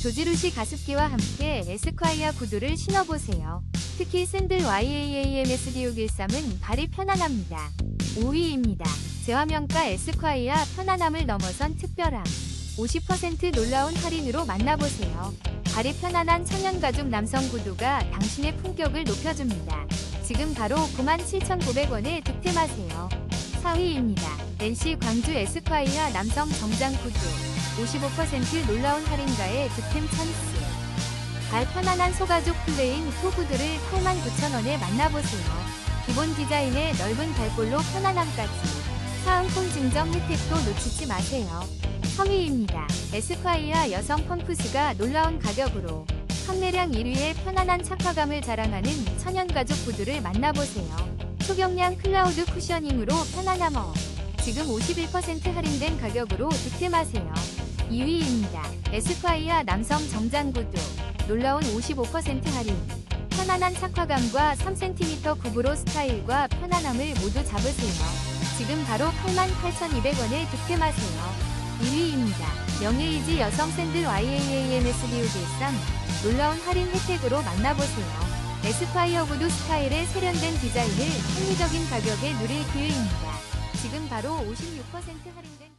조지루시 가습기와 함께 에스콰이어 구두를 신어보세요. 특히 샌들 YAAMSD613은 발이 편안합니다. 5위입니다. 재화명가 에스콰이어 편안함을 넘어선 특별함. 50% 놀라운 할인으로 만나보세요. 발이 편안한 천연 가죽 남성 구두가 당신의 품격을 높여줍니다. 지금 바로 97,900원에 득템하세요. 4위입니다. NC 광주 에스콰이어 남성 정장 구두. 55% 놀라운 할인가에 득템 찬스. 발 편안한 소가죽 플레인 토구들을 89,000원에 만나보세요. 기본 디자인의 넓은 발볼로 편안함까지. 사은품 증정 혜택도 놓치지 마세요. 3위입니다. 에스콰이어 여성 펌프스가 놀라운 가격으로 판매량 1위의 편안한 착화감을 자랑하는 천연가죽 구두를 만나보세요. 초경량 클라우드 쿠셔닝으로 편안함어. 지금 51% 할인된 가격으로 득템하세요. 2위입니다. 에스콰이어 남성 정장 구두. 놀라운 55% 할인. 편안한 착화감과 3cm 굽으로 스타일과 편안함을 모두 잡으세요. 지금 바로 88,200원에 득템하세요. 1위입니다. 영예이지 여성 샌들 YAAMSD613 놀라운 할인 혜택으로 만나보세요. 에스콰이어 구두 스타일의 세련된 디자인을 합리적인 가격에 누릴 기회입니다. 지금 바로 56% 할인된